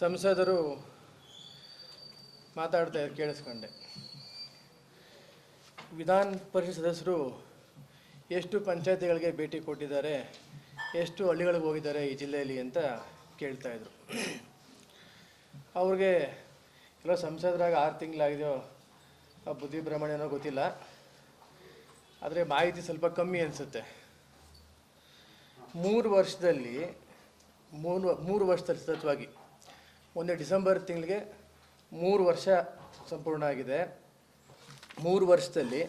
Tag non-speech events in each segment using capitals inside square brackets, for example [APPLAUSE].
ಸಂಸದರು ಮಾತಾಡ್ತಾ ಕೇಳಿಸ್ಕೊಂಡೆ. ವಿಧಾನ ಪರಿಷತ್ ಸದಸ್ಯರು ಎಷ್ಟು ಪಂಚಾಯತಿಗಳಿಗೆ ಭೇಟಿ ಕೊಟ್ಟಿದ್ದಾರೆ, ಎಷ್ಟು ಹಳ್ಳಿಗಳಿಗೆ ಹೋಗಿದ್ದಾರೆ ಈ ಜಿಲ್ಲೆಯಲ್ಲಿ ಅಂತ ಕೇಳ್ತಾ ಇದ್ರು. ಅವ್ರಿಗೆ ಎಲ್ಲ ಸಂಸದರಾಗ ಆರು ತಿಂಗಳಾಗಿದೆಯೋ, ಆ ಬುದ್ಧಿ ಭ್ರಮಣೆನೋ ಗೊತ್ತಿಲ್ಲ. ಆದರೆ ಮಾಹಿತಿ ಸ್ವಲ್ಪ ಕಮ್ಮಿ ಅನಿಸುತ್ತೆ. ಮೂರು ವರ್ಷದಲ್ಲಿ, ಮೂರು ಮೂರು ವರ್ಷದಲ್ಲಿ ಸತತವಾಗಿ ಒಂದೇ ಡಿಸೆಂಬರ್ ತಿಂಗಳಿಗೆ ಮೂರು ವರ್ಷ ಸಂಪೂರ್ಣ ಆಗಿದೆ. ಮೂರು ವರ್ಷದಲ್ಲಿ,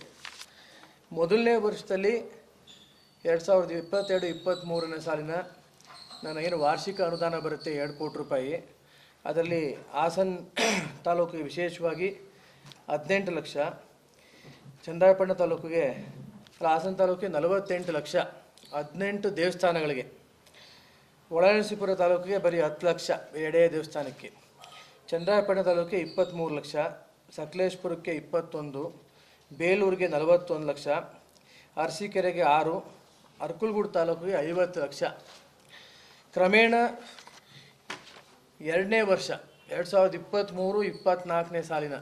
ಮೊದಲನೇ ವರ್ಷದಲ್ಲಿ ಎರಡು ಸಾವಿರದ ಇಪ್ಪತ್ತೆರಡು ಇಪ್ಪತ್ತ್ಮೂರನೇ ಸಾಲಿನ ನನ್ನ ಏನು ವಾರ್ಷಿಕ ಅನುದಾನ ಬರುತ್ತೆ ಎರಡು ಕೋಟಿ ರೂಪಾಯಿ. ಅದರಲ್ಲಿ ಹಾಸನ್ [COUGHS] ತಾಲೂಕಿಗೆ ವಿಶೇಷವಾಗಿ ಹದಿನೆಂಟು ಲಕ್ಷ, ಚಂದ್ರಾಯಪಟ್ಟಣ ತಾಲೂಕಿಗೆ, ಹಾಸನ ತಾಲೂಕಿಗೆ ನಲವತ್ತೆಂಟು ಲಕ್ಷ, ಹದಿನೆಂಟು ದೇವಸ್ಥಾನಗಳಿಗೆ. ಒಳನರಸೀಪುರ ತಾಲೂಕಿಗೆ ಬರೀ ಹತ್ತು ಲಕ್ಷ ಎಡೆ ದೇವಸ್ಥಾನಕ್ಕೆ. ಚಂದ್ರಾಯಪಟ್ಟಣ ತಾಲೂಕಿಗೆ ಇಪ್ಪತ್ತ್ಮೂರು ಲಕ್ಷ, ಸಕಲೇಶ್ಪುರಕ್ಕೆ ಇಪ್ಪತ್ತೊಂದು, ಬೇಲೂರಿಗೆ ನಲವತ್ತೊಂದು ಲಕ್ಷ, ಅರಸೀಕೆರೆಗೆ ಆರು, ಅರ್ಕುಲ್ಗೂಡು ತಾಲೂಕಿಗೆ ಐವತ್ತು ಲಕ್ಷ. ಕ್ರಮೇಣ ಎರಡನೇ ವರ್ಷ, ಎರಡು ಸಾವಿರದ ಇಪ್ಪತ್ತ್ಮೂರು ಇಪ್ಪತ್ತ್ನಾಲ್ಕನೇ ಸಾಲಿನ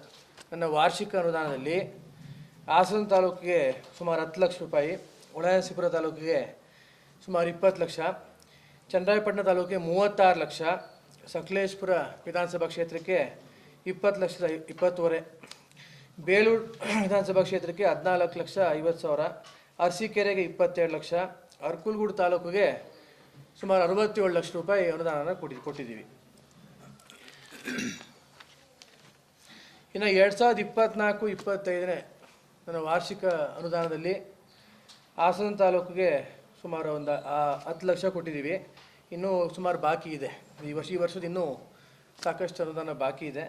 ನನ್ನ ವಾರ್ಷಿಕ ಅನುದಾನದಲ್ಲಿ ಹಾಸನ ತಾಲೂಕಿಗೆ ಸುಮಾರು ಹತ್ತು ಲಕ್ಷ ರೂಪಾಯಿ ಒಳನರಸೀಪುರ ತಾಲೂಕಿಗೆ ಸುಮಾರು ಇಪ್ಪತ್ತು ಲಕ್ಷ ಚಂದ್ರಾಯಪಟ್ಟಣ ತಾಲೂಕಿಗೆ ಮೂವತ್ತಾರು ಲಕ್ಷ, ಸಕಲೇಶ್ಪುರ ವಿಧಾನಸಭಾ ಕ್ಷೇತ್ರಕ್ಕೆ ಇಪ್ಪತ್ತು ಲಕ್ಷದ ಇಪ್ಪತ್ತುವರೆ, ಬೇಲೂರು ವಿಧಾನಸಭಾ ಕ್ಷೇತ್ರಕ್ಕೆ ಹದಿನಾಲ್ಕು ಲಕ್ಷ ಐವತ್ತು ಸಾವಿರ, ಅರಸೀಕೆರೆಗೆ ಇಪ್ಪತ್ತೆರಡು ಲಕ್ಷ, ಅರ್ಕುಲ್ಗೂಡು ತಾಲೂಕಿಗೆ ಸುಮಾರು ಅರವತ್ತೇಳು ಲಕ್ಷ ರೂಪಾಯಿ ಅನುದಾನ ಕೊಟ್ಟಿ ಕೊಟ್ಟಿದ್ದೀವಿ. ಇನ್ನು ಎರಡು ಸಾವಿರದ ಇಪ್ಪತ್ತ್ನಾಲ್ಕು ಇಪ್ಪತ್ತೈದನೇ ನನ್ನ ವಾರ್ಷಿಕ ಅನುದಾನದಲ್ಲಿ ಹಾಸನ ತಾಲೂಕಿಗೆ ಸುಮಾರು ಒಂದು ಹತ್ತು ಲಕ್ಷ ಕೊಟ್ಟಿದ್ದೀವಿ. ಇನ್ನೂ ಸುಮಾರು ಬಾಕಿ ಇದೆ. ಈ ವರ್ಷ, ಈ ವರ್ಷದ ಇನ್ನೂ ಸಾಕಷ್ಟು ಅನುದಾನ ಬಾಕಿ ಇದೆ.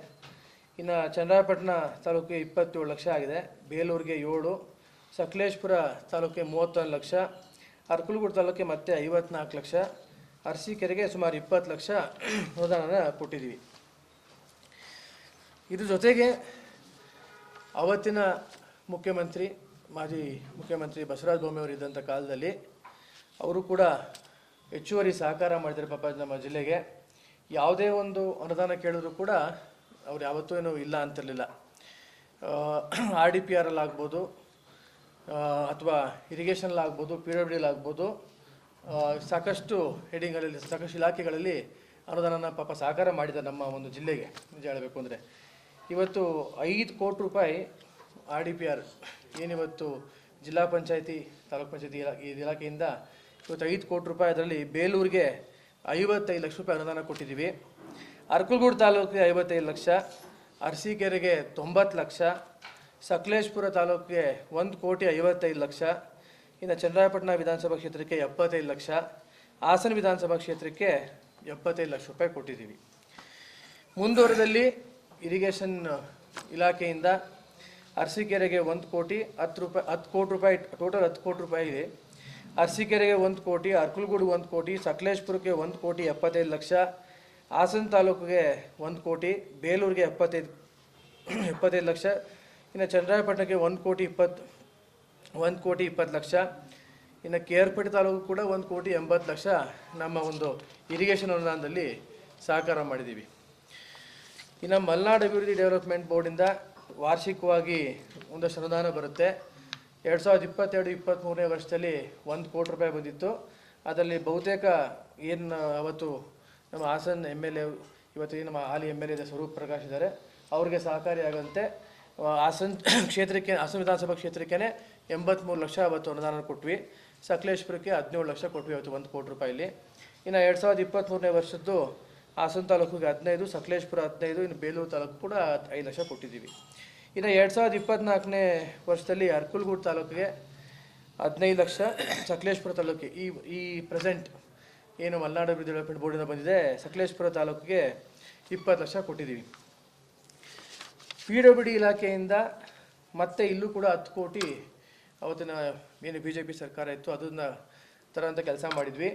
ಇನ್ನು ಚನ್ನರಾಯಪಟ್ಟಣ ತಾಲೂಕಿಗೆ ಇಪ್ಪತ್ತೇಳು ಲಕ್ಷ ಆಗಿದೆ. ಬೇಲೂರಿಗೆ ಏಳು, ಸಕಲೇಶ್ಪುರ ತಾಲೂಕಿಗೆ ಮೂವತ್ತೊಂದು ಲಕ್ಷ ಅರ್ಕುಲಗೂಡು ತಾಲೂಕಿಗೆ ಮತ್ತೆ ಐವತ್ನಾಲ್ಕು ಲಕ್ಷ, ಅರಸೀಕೆರೆಗೆ ಸುಮಾರು ಇಪ್ಪತ್ತು ಲಕ್ಷ ಅನುದಾನನ ಕೊಟ್ಟಿದ್ದೀವಿ ಇದ್ರ ಜೊತೆಗೆ ಅವತ್ತಿನ ಮುಖ್ಯಮಂತ್ರಿ, ಮಾಜಿ ಮುಖ್ಯಮಂತ್ರಿ ಬಸವರಾಜ ಬೊಮ್ಮೆಯವರು ಇದ್ದಂಥ ಕಾಲದಲ್ಲಿ ಅವರು ಕೂಡ ಹೆಚ್ಚುವರಿ ಸಹಕಾರ ಮಾಡಿದ್ದಾರೆ ಪಾಪ ನಮ್ಮ ಜಿಲ್ಲೆಗೆ. ಯಾವುದೇ ಒಂದು ಅನುದಾನ ಕೇಳಿದ್ರು ಕೂಡ ಅವ್ರು ಯಾವತ್ತೂ ಏನೂ ಇಲ್ಲ ಅಂತಿರಲಿಲ್ಲ. ಆರ್ ಡಿ ಪಿ ಆರಲ್ಲಿ ಆಗ್ಬೋದು ಅಥವಾ ಇರಿಗೇಷನ್ಲಾಗ್ಬೋದು ಪಿ ಡಬ್ಲ್ಯೂ ಡಿಲ್ ಆಗ್ಬೋದು ಸಾಕಷ್ಟು ಹೆಡಿಂಗ್ಗಳಲ್ಲಿ ಸಾಕಷ್ಟು ಇಲಾಖೆಗಳಲ್ಲಿ ಅನುದಾನನ ಪಾಪ ಸಹಕಾರ ಮಾಡಿದ್ದಾರೆ ನಮ್ಮ ಒಂದು ಜಿಲ್ಲೆಗೆ. ನಿಜ ಹೇಳಬೇಕು ಅಂದರೆ ಇವತ್ತು ಐದು ಕೋಟಿ ರೂಪಾಯಿ ಆರ್ ಡಿ ಪಿ ಆರ್ ಏನಿವತ್ತು ಜಿಲ್ಲಾ ಪಂಚಾಯತಿ, ತಾಲೂಕು ಪಂಚಾಯತಿ ಇಲಾ ಇಲಾಖೆಯಿಂದ ಇವತ್ತು ಐದು ಕೋಟಿ ರೂಪಾಯಿ ಅದರಲ್ಲಿ ಬೇಲೂರಿಗೆ ಐವತ್ತೈದು ಲಕ್ಷ ರೂಪಾಯಿ ಅನುದಾನ ಕೊಟ್ಟಿದ್ದೀವಿ. ಅರ್ಕಲ್ಗೂಡು ತಾಲೂಕಿಗೆ ಐವತ್ತೈದು ಲಕ್ಷ, ಅರಸೀಕೆರೆಗೆ ತೊಂಬತ್ತು ಲಕ್ಷ, ಸಕಲೇಶ್ಪುರ ತಾಲೂಕಿಗೆ ಒಂದು ಕೋಟಿ ಐವತ್ತೈದು ಲಕ್ಷ, ಇನ್ನು ಚನ್ನರಾಯಪಟ್ಟಣ ವಿಧಾನಸಭಾ ಕ್ಷೇತ್ರಕ್ಕೆ ಎಪ್ಪತ್ತೈದು ಲಕ್ಷ, ಹಾಸನ ವಿಧಾನಸಭಾ ಕ್ಷೇತ್ರಕ್ಕೆ ಎಪ್ಪತ್ತೈದು ಲಕ್ಷ ರೂಪಾಯಿ ಕೊಟ್ಟಿದ್ದೀವಿ. ಮುಂದುವರೆದಲ್ಲಿ ಇರಿಗೇಷನ್ ಇಲಾಖೆಯಿಂದ ಅರಸೀಕೆರೆಗೆ ಒಂದು ಕೋಟಿ, ಹತ್ತು ರೂಪಾಯಿ, ಹತ್ತು ಕೋಟಿ ರೂಪಾಯಿ, ಟೋಟಲ್ ಹತ್ತು ಕೋಟಿ ರೂಪಾಯಿ ಇದೆ ಅರಸೀಕೆರೆಗೆ ಒಂದು ಕೋಟಿ ಅರ್ಕಲ್ಗೂಡು ಒಂದು ಕೋಟಿ, ಸಕಲೇಶ್ಪುರಕ್ಕೆ ಒಂದು ಕೋಟಿ ಎಪ್ಪತ್ತೈದು ಲಕ್ಷ, ಹಾಸನ ತಾಲೂಕಿಗೆ ಒಂದು ಕೋಟಿ, ಬೇಲೂರಿಗೆ ಎಪ್ಪತ್ತೈದು ಎಪ್ಪತ್ತೈದು ಲಕ್ಷ, ಇನ್ನು ಚಂದ್ರಾಯಪಟ್ಟಣಕ್ಕೆ ಒಂದು ಕೋಟಿ ಇಪ್ಪತ್ತು, ಒಂದು ಕೋಟಿ ಇಪ್ಪತ್ತು ಲಕ್ಷ, ಇನ್ನು ಕೇರ್ಪೇಟೆ ತಾಲೂಕು ಕೂಡ ಒಂದು ಕೋಟಿ ಎಂಬತ್ತು ಲಕ್ಷ ನಮ್ಮ ಒಂದು ಇರಿಗೇಷನ್ ಅನುದಾನದಲ್ಲಿ ಸಹಕಾರ ಮಾಡಿದ್ದೀವಿ. ಇನ್ನು ಮಲೆನಾಡು ಅಭಿವೃದ್ಧಿ ಡೆವಲಪ್ಮೆಂಟ್ ಬೋರ್ಡಿಂದ ವಾರ್ಷಿಕವಾಗಿ ಒಂದಷ್ಟು ಅನುದಾನ ಬರುತ್ತೆ. ಎರಡು ಸಾವಿರದ ಇಪ್ಪತ್ತೆರಡು ಇಪ್ಪತ್ತ್ಮೂರನೇ ವರ್ಷದಲ್ಲಿ ಒಂದು ಕೋಟಿ ರೂಪಾಯಿ ಬಂದಿತ್ತು. ಅದರಲ್ಲಿ ಬಹುತೇಕ ಏನು ಅವತ್ತು ನಮ್ಮ ಹಾಸನ್ ಎಂ ಎಲ್ ಎ, ಇವತ್ತು ನಮ್ಮ ಹಾಲಿ M L A Swaroop Prakash ಇದ್ದಾರೆ ಅವ್ರಿಗೆ ಸಹಕಾರಿಯಾಗಂತೆ ಹಾಸನ್ ಕ್ಷೇತ್ರಕ್ಕೆ, ಹಾಸನ ವಿಧಾನಸಭಾ ಕ್ಷೇತ್ರಕ್ಕೆ ಎಂಬತ್ತ್ಮೂರು ಲಕ್ಷ ಅವತ್ತು ಅನುದಾನ ಕೊಟ್ವಿ. ಸಕಲೇಶ್ಪುರಕ್ಕೆ ಹದಿನೇಳು ಲಕ್ಷ ಕೊಟ್ವಿ ಅವತ್ತು ಒಂದು ಕೋಟಿ ರೂಪಾಯಿಲಿ ಇನ್ನು ಎರಡು ಸಾವಿರದ ಇಪ್ಪತ್ತ್ಮೂರನೇ ವರ್ಷದ್ದು ಹಾಸನ ತಾಲೂಕಿಗೆ ಹದಿನೈದು, ಸಕಲೇಶ್ಪುರ ಹದಿನೈದು, ಇನ್ನು ಬೇಲೂರು ತಾಲೂಕು ಕೂಡ ಐದು ಲಕ್ಷ ಕೊಟ್ಟಿದ್ದೀವಿ. ಇನ್ನು ಎರಡು ಸಾವಿರದ ಇಪ್ಪತ್ತ್ನಾಲ್ಕನೇ ವರ್ಷದಲ್ಲಿ ಅರ್ಕುಲ್ಗೂಡು ತಾಲೂಕಿಗೆ ಹದಿನೈದು ಲಕ್ಷ ಸಕಲೇಶ್ಪುರ ತಾಲೂಕಿಗೆ, ಈ ಈ ಪ್ರೆಸೆಂಟ್ ಏನು ಮಲೆನಾಡು ಅಭಿವೃದ್ಧಿ ಡೆವಲಪ್ಮೆಂಟ್ ಬೋರ್ಡಿಂದ ಬಂದಿದೆ, ಸಕಲೇಶ್ಪುರ ತಾಲೂಕಿಗೆ ಇಪ್ಪತ್ತು ಲಕ್ಷ ಕೊಟ್ಟಿದ್ದೀವಿ. ಪಿ ಡಬ್ಲ್ಯೂ ಡಿ ಇಲಾಖೆಯಿಂದ ಮತ್ತೆ ಇಲ್ಲೂ ಕೂಡ ಹತ್ತು ಕೋಟಿ ಅವತ್ತಿನ ಏನು ಬಿ ಜೆ ಪಿ ಸರ್ಕಾರ ಇತ್ತು, ಅದನ್ನು ತರೋಂಥ ಕೆಲಸ ಮಾಡಿದ್ವಿ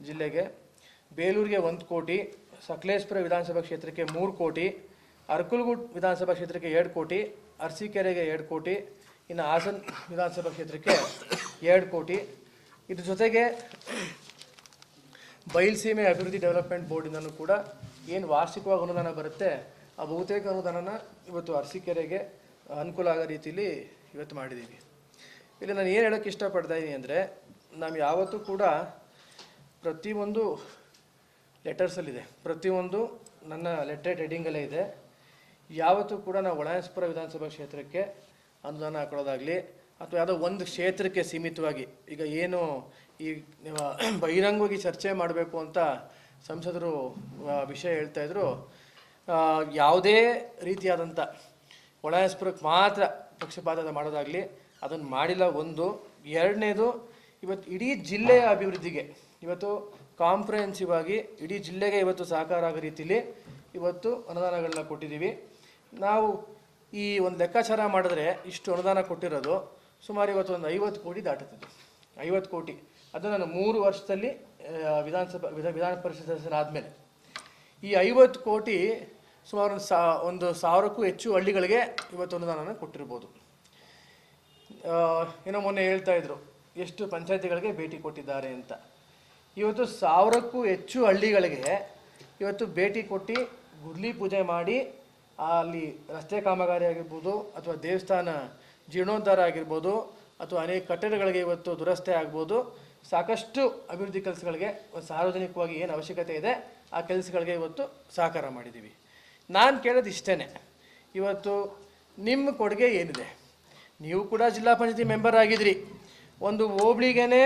ಜಿಲ್ಲೆಗೆ. ಬೇಲೂರಿಗೆ ಒಂದು ಕೋಟಿ, ಸಕಲೇಶ್ಪುರ ವಿಧಾನಸಭಾ ಕ್ಷೇತ್ರಕ್ಕೆ ಮೂರು ಕೋಟಿ ಅರ್ಕಲ್ಗೂಡ್ ವಿಧಾನಸಭಾ ಕ್ಷೇತ್ರಕ್ಕೆ ಎರಡು ಕೋಟಿ, ಅರಸೀಕೆರೆಗೆ ಎರಡು ಕೋಟಿ, ಇನ್ನು ಹಾಸನ್ ವಿಧಾನಸಭಾ ಕ್ಷೇತ್ರಕ್ಕೆ ಎರಡು ಕೋಟಿ. ಇದ್ರ ಜೊತೆಗೆ ಬಯಲುಸೀಮೆ ಅಭಿವೃದ್ಧಿ ಡೆವಲಪ್ಮೆಂಟ್ ಬೋರ್ಡಿಂದನೂ ಕೂಡ ಏನು ವಾರ್ಷಿಕವಾಗಿ ಅನುದಾನ ಬರುತ್ತೆ, ಆ ಬಹುತೇಕ ಅನುದಾನನ ಇವತ್ತು ಅರಸೀಕೆರೆಗೆ ಅನುಕೂಲ ಆಗೋ ರೀತಿಯಲ್ಲಿ ಇವತ್ತು ಮಾಡಿದ್ದೀವಿ. ಇಲ್ಲಿ ನಾನು ಏನು ಹೇಳೋಕ್ಕೆ ಇಷ್ಟಪಡ್ತಾ ಇದ್ದೀನಿ ಅಂದರೆ ನಾವು ಯಾವತ್ತೂ ಕೂಡ ಪ್ರತಿಯೊಂದು ಲೆಟರ್ಸಲ್ಲಿದೆ ಪ್ರತಿಯೊಂದು ನನ್ನ ಲೆಟ್ರೇಟ್ ಹೆಡಿಂಗಲ್ಲೇ ಇದೆ. ಯಾವತ್ತೂ ಕೂಡ ನಾವು ಒಳಾಯಸ್ಪುರ ವಿಧಾನಸಭಾ ಕ್ಷೇತ್ರಕ್ಕೆ ಅನುದಾನ ಹಾಕೊಳ್ಳೋದಾಗಲಿ ಅಥವಾ ಯಾವುದೋ ಒಂದು ಕ್ಷೇತ್ರಕ್ಕೆ ಸೀಮಿತವಾಗಿ, ಈಗ ಏನು ಈ ಬಹಿರಂಗವಾಗಿ ಚರ್ಚೆ ಮಾಡಬೇಕು ಅಂತ ಸಂಸದರು ವಿಷಯ ಹೇಳ್ತಾ ಇದ್ರು ಯಾವುದೇ ರೀತಿಯಾದಂಥ ಒಳಾಯಸ್ಪುರಕ್ಕೆ ಮಾತ್ರ ಪಕ್ಷಪಾತದ ಮಾಡೋದಾಗಲಿ, ಅದನ್ನು ಮಾಡಿಲ್ಲ ಒಂದು. ಎರಡನೇದು, ಇವತ್ತು ಇಡೀ ಜಿಲ್ಲೆಯ ಅಭಿವೃದ್ಧಿಗೆ, ಇವತ್ತು ಕಾಂಪ್ರಹೆನ್ಸಿವ್ ಆಗಿ ಇಡೀ ಜಿಲ್ಲೆಗೆ ಇವತ್ತು ಸಹಕಾರ ಆಗೋ ರೀತಿಯಲ್ಲಿ ಇವತ್ತು ಅನುದಾನಗಳನ್ನ ಕೊಟ್ಟಿದ್ದೀವಿ. ನಾವು ಈ ಒಂದು ಲೆಕ್ಕಾಚಾರ ಮಾಡಿದ್ರೆ ಇಷ್ಟು ಅನುದಾನ ಕೊಟ್ಟಿರೋದು ಸುಮಾರು ಇವತ್ತು ಒಂದು ಐವತ್ತು ಕೋಟಿ ದಾಟುತ್ತದೆ. ಐವತ್ತು ಕೋಟಿ. ಅದು ನಾನು ಮೂರು ವರ್ಷದಲ್ಲಿ ವಿಧಾನಸಭಾ, ವಿಧ, ವಿಧಾನ ಪರಿಷತ್ ಸದಸ್ಯರಾದಮೇಲೆ. ಈ ಐವತ್ತು ಕೋಟಿ ಸುಮಾರು ಒಂದು ಸಾ, ಒಂದು ಸಾವಿರಕ್ಕೂ ಹೆಚ್ಚು ಹಳ್ಳಿಗಳಿಗೆ ಇವತ್ತು ಅನುದಾನನ ಕೊಟ್ಟಿರ್ಬೋದು. ಏನೋ ಮೊನ್ನೆ ಹೇಳ್ತಾ ಇದ್ರು, ಎಷ್ಟು ಪಂಚಾಯತಿಗಳಿಗೆ ಭೇಟಿ ಕೊಟ್ಟಿದ್ದಾರೆ ಅಂತ. ಇವತ್ತು ಸಾವಿರಕ್ಕೂ ಹೆಚ್ಚು ಹಳ್ಳಿಗಳಿಗೆ ಇವತ್ತು ಭೇಟಿ ಕೊಟ್ಟು ಗುರ್ಲಿ ಪೂಜೆ ಮಾಡಿ ಅಲ್ಲಿ ರಸ್ತೆ ಕಾಮಗಾರಿ ಆಗಿರ್ಬೋದು ಅಥವಾ ದೇವಸ್ಥಾನ ಜೀರ್ಣೋದ್ಧಾರ ಆಗಿರ್ಬೋದು ಅಥವಾ ಅನೇಕ ಕಟ್ಟಡಗಳಿಗೆ ಇವತ್ತು ದುರಸ್ತಿ ಆಗ್ಬೋದು. ಸಾಕಷ್ಟು ಅಭಿವೃದ್ಧಿ ಕೆಲಸಗಳಿಗೆ ಸಾರ್ವಜನಿಕವಾಗಿ ಏನು ಅವಶ್ಯಕತೆ ಇದೆ, ಆ ಕೆಲಸಗಳಿಗೆ ಇವತ್ತು ಸಹಕಾರ ಮಾಡಿದ್ದೀವಿ. ನಾನು ಕೇಳೋದು ಇಷ್ಟೇ ಇವತ್ತು ನಿಮ್ಮ ಕೊಡುಗೆ ಏನಿದೆ? ನೀವು ಕೂಡ ಜಿಲ್ಲಾ ಪಂಚಾಯತಿ ಮೆಂಬರ್ ಆಗಿದ್ರಿ. ಒಂದು ಹೋಬ್ಳಿಗೇನೆ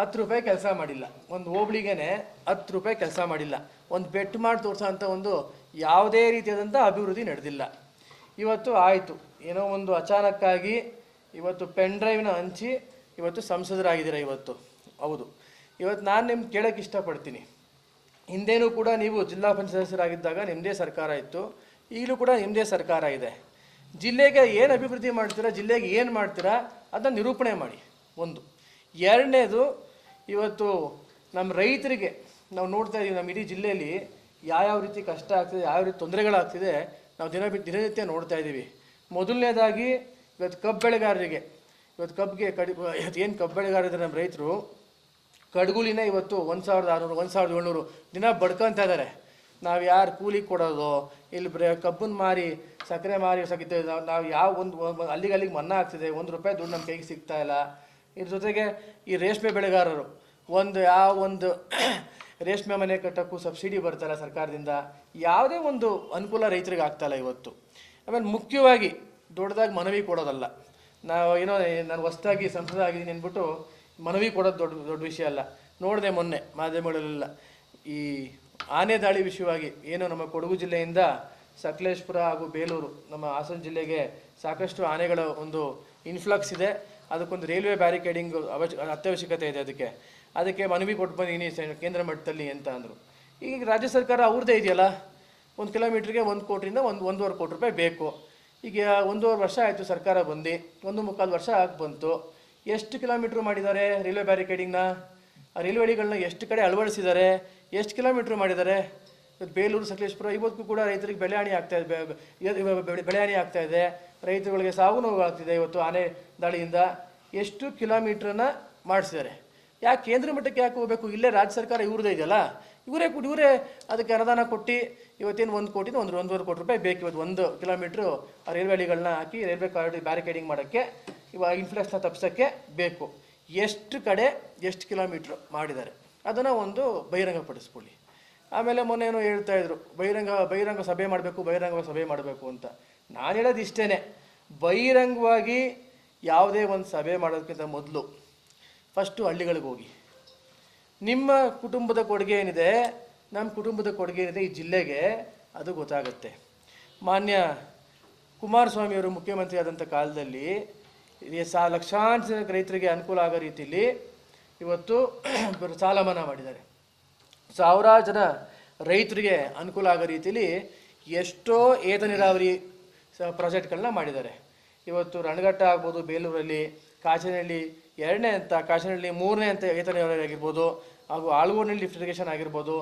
ಹತ್ತು ರೂಪಾಯಿ ಕೆಲಸ ಮಾಡಿಲ್ಲ. ಒಂದು ಹೋಬ್ಳಿಗೇನೆ ಹತ್ತು ರೂಪಾಯಿ ಕೆಲಸ ಮಾಡಿಲ್ಲ. ಒಂದು ಬೆಟ್ಟು ಮಾಡಿ ತೋರಿಸೋ ಅಂಥ ಒಂದು ಯಾವುದೇ ರೀತಿಯಾದಂಥ ಅಭಿವೃದ್ಧಿ ನಡೆದಿಲ್ಲ. ಇವತ್ತು ಆಯಿತು. ಏನೋ ಒಂದು ಅಚಾನಕ್ಕಾಗಿ ಇವತ್ತು ಪೆನ್ ಡ್ರೈವ್ನ ಹಂಚಿ ಇವತ್ತು ಸಂಸದರಾಗಿದ್ದೀರ ಇವತ್ತು? ಹೌದು. ಇವತ್ತು ನಾನು ನಿಮ್ಗೆ ಕೇಳೋಕ್ಕೆ ಇಷ್ಟಪಡ್ತೀನಿ. ಹಿಂದೇನೂ ಕೂಡ ನೀವು ಜಿಲ್ಲಾ ಪಂಚಾಯತ್ ಸದಸ್ಯರಾಗಿದ್ದಾಗ ನಿಮ್ಮದೇ ಸರ್ಕಾರ ಇತ್ತು. ಈಗಲೂ ಕೂಡ ನಿಮ್ಮದೇ ಸರ್ಕಾರ ಇದೆ. ಜಿಲ್ಲೆಗೆ ಏನು ಅಭಿವೃದ್ಧಿ ಮಾಡ್ತೀರಾ, ಜಿಲ್ಲೆಗೆ ಏನು ಮಾಡ್ತೀರಾ ಅದನ್ನು ನಿರೂಪಣೆ ಮಾಡಿ. ಒಂದು. ಎರಡನೇದು, ಇವತ್ತು ನಮ್ಮ ರೈತರಿಗೆ, ನಾವು ನೋಡ್ತಾ ಇದ್ದೀವಿ ನಮ್ಮ ಇಡೀ ಜಿಲ್ಲೆಯಲ್ಲಿ ಯಾವ್ಯಾವ ರೀತಿ ಕಷ್ಟ ಆಗ್ತಿದೆ, ಯಾವ ರೀತಿ ತೊಂದರೆಗಳಾಗ್ತಿದೆ, ನಾವು ದಿನ ಬಿಟ್ಟು ದಿನನಿತ್ಯ ನೋಡ್ತಾ ಇದ್ದೀವಿ. ಮೊದಲನೇದಾಗಿ, ಇವತ್ತು ಕಬ್ಬು ಬೆಳೆಗಾರರಿಗೆ, ಇವತ್ತು ಕಬ್ಬಿಗೆ ಕಡಿ, ಇವತ್ತು ಏನು ಕಬ್ಬು ಬೆಳೆಗಾರರಿದ್ದಾರೆ ನಮ್ಮ ರೈತರು, ಕಡ್ಗುಲಿನೇ ಇವತ್ತು ಒಂದು ಸಾವಿರದ ಆರುನೂರು, ಒಂದು ಸಾವಿರದ ಏಳ್ನೂರು ದಿನ ಬಡ್ಕೊಂತ ಇದ್ದಾರೆ. ನಾವು ಯಾರು ಕೂಲಿ ಕೊಡೋದು, ಇಲ್ಲಿ ಬ್ರೆ ಕಬ್ಬನ್ನು ಮಾರಿ, ಸಕ್ಕರೆ ಮಾರಿ ಸಕ್ಕಿದ್ದೆ ನಾವು ಯಾವ ಒಂದು ಒಂದು ಅಲ್ಲಿಗೆ ಅಲ್ಲಿಗೆ ಮನ್ನಾ ಆಗ್ತಿದೆ, ಒಂದು ರೂಪಾಯಿ ದುಡ್ಡು ನಮ್ಮ ಕೈಗೆ ಸಿಗ್ತಾ ಇಲ್ಲ. ಇದ್ರ ಜೊತೆಗೆ ಈ ರೇಷ್ಮೆ ಬೆಳೆಗಾರರು, ಒಂದು ಯಾವ ಒಂದು ರೇಷ್ಮೆ ಮನೆ ಕಟ್ಟೋಕ್ಕೂ ಸಬ್ಸಿಡಿ ಬರ್ತಲ್ಲ ಸರ್ಕಾರದಿಂದ, ಯಾವುದೇ ಒಂದು ಅನುಕೂಲ ರೈತರಿಗೆ ಆಗ್ತಾಯಿಲ್ಲ ಇವತ್ತು. ಆಮೇಲೆ ಮುಖ್ಯವಾಗಿ ದೊಡ್ಡದಾಗಿ ಮನವಿ ಕೊಡೋದಲ್ಲ. ನಾವು ಏನೋ, ನಾನು ಹೊಸ್ದಾಗಿ ಸಂಸದ ಆಗಿದ್ದೀನಿ ಅಂದ್ಬಿಟ್ಟು ಮನವಿ ಕೊಡೋದು ದೊಡ್ಡ ದೊಡ್ಡ ವಿಷಯ ಅಲ್ಲ. ನೋಡಿದೆ ಮೊನ್ನೆ ಮಾಧ್ಯಮಗಳಲ್ಲೆಲ್ಲ. ಈ ಆನೆ ದಾಳಿ ವಿಷಯವಾಗಿ ಏನು ನಮ್ಮ ಕೊಡಗು ಜಿಲ್ಲೆಯಿಂದ ಸಕಲೇಶ್ಪುರ ಹಾಗೂ ಬೇಲೂರು ನಮ್ಮ ಹಾಸನ ಜಿಲ್ಲೆಗೆ ಸಾಕಷ್ಟು ಆನೆಗಳ ಒಂದು ಇನ್ಫ್ಲಕ್ಸ್ ಇದೆ. ಅದಕ್ಕೊಂದು ರೈಲ್ವೆ ಬ್ಯಾರಿಕೇಡಿಂಗ್ ಅವಶ್ಯ, ಅತ್ಯವಶ್ಯಕತೆ ಇದೆ ಅದಕ್ಕೆ. ಅದಕ್ಕೆ ಮನವಿ ಕೊಟ್ಟು ಬಂದೀನಿ ಕೇಂದ್ರ ಮಟ್ಟದಲ್ಲಿ ಅಂತ ಅಂದರು. ಈಗ ರಾಜ್ಯ ಸರ್ಕಾರ ಅವ್ರದ್ದೇ ಇದೆಯಲ್ಲ? ಒಂದು ಕಿಲೋಮೀಟ್ರಿಗೆ ಒಂದು ಕೋಟಿಯಿಂದ ಒಂದು ಒಂದೂವರೆ ಕೋಟಿ ರೂಪಾಯಿ ಬೇಕು. ಈಗ ಒಂದೂವರೆ ವರ್ಷ ಆಯಿತು ಸರ್ಕಾರ ಬಂದು, ಒಂದು ಮುಕ್ಕಾಲು ವರ್ಷ ಆಗಿ ಬಂತು. ಎಷ್ಟು ಕಿಲೋಮೀಟ್ರ್ ಮಾಡಿದ್ದಾರೆ ರೈಲ್ವೆ ಬ್ಯಾರಿಕೇಡಿಂಗ್ನ? ಆ ರೈಲ್ವೆ ಹಳಿಗಳನ್ನ ಎಷ್ಟು ಕಡೆ ಅಳವಡಿಸಿದ್ದಾರೆ? ಎಷ್ಟು ಕಿಲೋಮೀಟ್ರ್ ಮಾಡಿದ್ದಾರೆ? ಬೇಲೂರು, ಸಕಲೇಶ್ಪುರ, ಇವತ್ತಿಗೂ ಕೂಡ ರೈತರಿಗೆ ಬೆಳೆ ಹಾನಿ ಆಗ್ತಾ ಇದೆ. ಬೆ- ಬೆ- ಬೆಳೆ ಬೆಳೆ ಹಾನಿ ಆಗ್ತಾ ಇದೆ. ರೈತರುಗಳಿಗೆ ಸಾವು ನೋವು ಆಗ್ತಿದೆ ಇವತ್ತು ಆನೆ ದಾಳಿಯಿಂದ. ಎಷ್ಟು ಕಿಲೋಮೀಟ್ರನ್ನ ಮಾಡಿಸಿದ್ದಾರೆ? ಯಾಕೆ ಕೇಂದ್ರ ಮಟ್ಟಕ್ಕೆ ಯಾಕೆ ಹೋಗಬೇಕು? ಇಲ್ಲೇ ರಾಜ್ಯ ಸರ್ಕಾರ ಇವ್ರದೇ ಇದೆಯಲ್ಲ? ಇವರೇ ಕೊಟ್ಟು ಇವರೇ ಅದಕ್ಕೆ ಅನುದಾನ ಕೊಟ್ಟು ಇವತ್ತೇನು ಒಂದು ಕೋಟಿನ ಒಂದು ಒಂದೂವರೆ ಕೋಟಿ ರೂಪಾಯಿ ಬೇಕು ಇವತ್ತು ಒಂದು ಕಿಲೋಮೀಟ್ರು ರೈಲ್ವೆ ಹಳಿಗಳನ್ನ ಹಾಕಿ ರೈಲ್ವೆ ಕಾರಿಡಾರ್ ಬ್ಯಾರಿಕೇಡಿಂಗ್ ಮಾಡೋಕ್ಕೆ ಇವಾಗ ಇನ್ಫ್ಲೇಷನ್ ತಪ್ಪಿಸೋಕ್ಕೆ ಬೇಕು. ಎಷ್ಟು ಕಡೆ ಎಷ್ಟು ಕಿಲೋಮೀಟ್ರ್ ಮಾಡಿದ್ದಾರೆ. ಅದನ್ನು ಒಂದು ಬಹಿರಂಗಪಡಿಸ್ಕೊಳ್ಳಿ. ಆಮೇಲೆ ಮೊನ್ನೆ ಏನೋ ಹೇಳ್ತಾ ಇದ್ರು, ಬಹಿರಂಗ ಬಹಿರಂಗ ಸಭೆ ಮಾಡಬೇಕು, ಬಹಿರಂಗ ಸಭೆ ಮಾಡಬೇಕು ಅಂತ. ನಾನು ಹೇಳೋದು ಇಷ್ಟೇ ಬಹಿರಂಗವಾಗಿ ಯಾವುದೇ ಒಂದು ಸಭೆ ಮಾಡೋದಕ್ಕಿಂತ ಮೊದಲು ಫಸ್ಟು ಹಳ್ಳಿಗಳಿಗೆ ಹೋಗಿ. ನಿಮ್ಮ ಕುಟುಂಬದ ಕೊಡುಗೆ ಏನಿದೆ? ನಮ್ಮ ಕುಟುಂಬದ ಕೊಡುಗೆ ಏನಿದೆ ಈ ಜಿಲ್ಲೆಗೆ? ಅದು ಗೊತ್ತಾಗುತ್ತೆ. ಮಾನ್ಯ ಕುಮಾರಸ್ವಾಮಿಯವರು ಮುಖ್ಯಮಂತ್ರಿ ಆದಂಥ ಕಾಲದಲ್ಲಿ ಸಾ, ಲಕ್ಷಾಂತರ ರೈತರಿಗೆ ಅನುಕೂಲ ಆಗೋ ರೀತಿಯಲ್ಲಿ ಇವತ್ತು ಸಾಲ ಮನ್ನಾ ಮಾಡಿದ್ದಾರೆ. ಸಾವಿರಾರು ಜನ ರೈತರಿಗೆ ಅನುಕೂಲ ಆಗೋ ರೀತಿಯಲ್ಲಿ ಎಷ್ಟೋ ಏತ ನೀರಾವರಿ ಪ್ರಾಜೆಕ್ಟ್ಗಳನ್ನ ಮಾಡಿದ್ದಾರೆ. ಇವತ್ತು ರಣಘಟ್ಟ ಆಗ್ಬೋದು, ಬೇಲೂರಲ್ಲಿ, ಕಾಚನಹಳ್ಳಿ ಎರಡನೇ ಅಂತ ಕಾಚನಹಳ್ಳಿ ಮೂರನೇ ಅಂತ ಏತ ನೀರಾವರಿ ಆಗಿರ್ಬೋದು ಹಾಗೂ ಆಳ್ಗೋಡ್ನಲ್ಲಿ ಲಿಫ್ಟ್ ಇರಿಗೇಷನ್ ಆಗಿರ್ಬೋದು,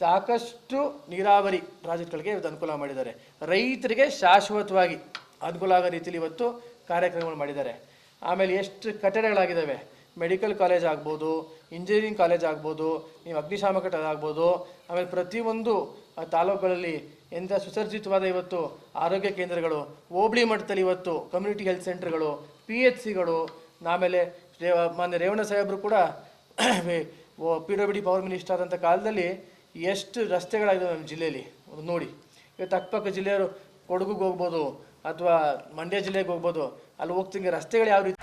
ಸಾಕಷ್ಟು ನೀರಾವರಿ ಪ್ರಾಜೆಕ್ಟ್ಗಳಿಗೆ ಇವತ್ತು ಅನುಕೂಲ ಮಾಡಿದ್ದಾರೆ. ರೈತರಿಗೆ ಶಾಶ್ವತವಾಗಿ ಅನುಕೂಲ ಆಗೋ ರೀತಿಯಲ್ಲಿ ಇವತ್ತು ಕಾರ್ಯಕ್ರಮಗಳು ಮಾಡಿದ್ದಾರೆ. ಆಮೇಲೆ ಎಷ್ಟು ಕಟ್ಟಡಗಳಾಗಿದ್ದಾವೆ? ಮೆಡಿಕಲ್ ಕಾಲೇಜ್ ಆಗ್ಬೋದು, ಇಂಜಿನಿಯರಿಂಗ್ ಕಾಲೇಜ್ ಆಗ್ಬೋದು, ನೀವು ಅಗ್ನಿಶಾಮಕ ಆಗ್ಬೋದು, ಆಮೇಲೆ ಪ್ರತಿಯೊಂದು ತಾಲೂಕುಗಳಲ್ಲಿ ಎಂಥ ಸುಸರ್ಜಿತವಾದ ಇವತ್ತು ಆರೋಗ್ಯ ಕೇಂದ್ರಗಳು, ಹೋಬಳಿ ಮಟ್ಟದಲ್ಲಿ ಇವತ್ತು ಕಮ್ಯುನಿಟಿ ಹೆಲ್ತ್ ಸೆಂಟರ್ಗಳು ಪಿ ಎಚ್ ಸಿಗಳು ಆಮೇಲೆ ಮಾನ್ಯ ರೇವಣ್ಣ ಸಾಹೇಬರು ಕೂಡ [COUGHS] P W D power minister ಆದಂಥ ಕಾಲದಲ್ಲಿ ಎಷ್ಟು ರಸ್ತೆಗಳಾಗಿದ್ದಾವೆ ನಮ್ಮ ಜಿಲ್ಲೆಯಲ್ಲಿ? ನೋಡಿ. ಇವತ್ತು ಅಕ್ಕಪಕ್ಕ ಜಿಲ್ಲೆಯವರು ಕೊಡಗುಗೆ ಹೋಗ್ಬೋದು ಅಥವಾ ಮಂಡ್ಯ ಜಿಲ್ಲೆಗೆ ಹೋಗ್ಬೋದು. ಅಲ್ಲಿ ಹೋಗ್ತಿಂಗೆ ರಸ್ತೆಗಳು ಯಾವ ರೀತಿ